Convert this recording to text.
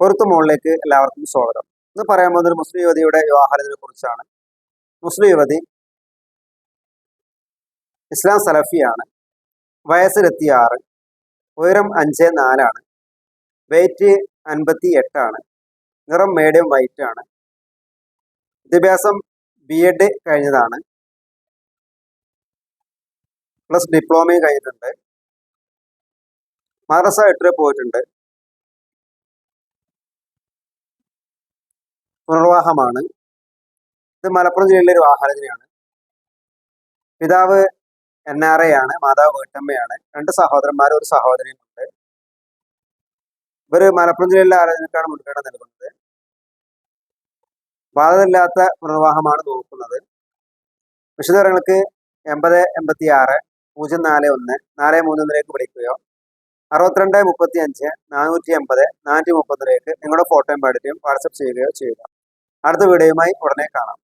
പുറത്തു മുകളിലേക്ക് എല്ലാവർക്കും സ്വാഗതം. ഇന്ന് പറയാൻ പോകുന്നത് ഒരു മുസ്ലിം യുവതിയുടെ വിവാഹത്തിനെ കുറിച്ചാണ്. മുസ്ലിം യുവതി ഇസ്ലാം സലഫിയാണ്. വയസ്സിലെത്തി ആറ് ഉയരം അഞ്ച് നാലാണ് വെയിറ്റ് അൻപത്തി എട്ടാണ് നിറം മീഡിയം വൈറ്റ് ആണ്. വിദ്യാഭ്യാസം ബി എഡ് കഴിഞ്ഞതാണ്. പ്ലസ് ഡിപ്ലോമയും കഴിഞ്ഞിട്ടുണ്ട്. മദ്രസ എട്ടര പോയിട്ടുണ്ട്. പുനർവാഹമാണ്. ഇത് മലപ്പുറം ജില്ലയിലെ ഒരു ആഹാരജനയാണ്. പിതാവ് എൻ ആർ എ ആണ് മാതാവ് വീട്ടമ്മയാണ്. രണ്ട് സഹോദരന്മാരും ഒരു സഹോദരിയും ഉണ്ട്. ഇവർ മലപ്പുറം ജില്ലയിലെ ആരാധനക്കാണ് മുൻഗണന നൽകുന്നത്. ബാധമില്ലാത്ത പുനർവാഹമാണ് നോക്കുന്നത്. വിശദവിവരങ്ങൾക്ക് എൺപത് എൺപത്തി ആറ് പൂജ്യം നാല് ഒന്ന് നാല് മൂന്നിലേക്ക് വിളിക്കുകയോ അറുപത്തിരണ്ട് മുപ്പത്തി അഞ്ച് നാനൂറ്റി എൺപത് നാനൂറ്റി മുപ്പതിലേക്ക് നിങ്ങളുടെ ഫോട്ടോയും പാടിയും വാട്സപ്പ് ചെയ്യുകയോ ചെയ്യുക. അടുത്ത വീഡിയോയുമായി ഉടനെ കാണാം.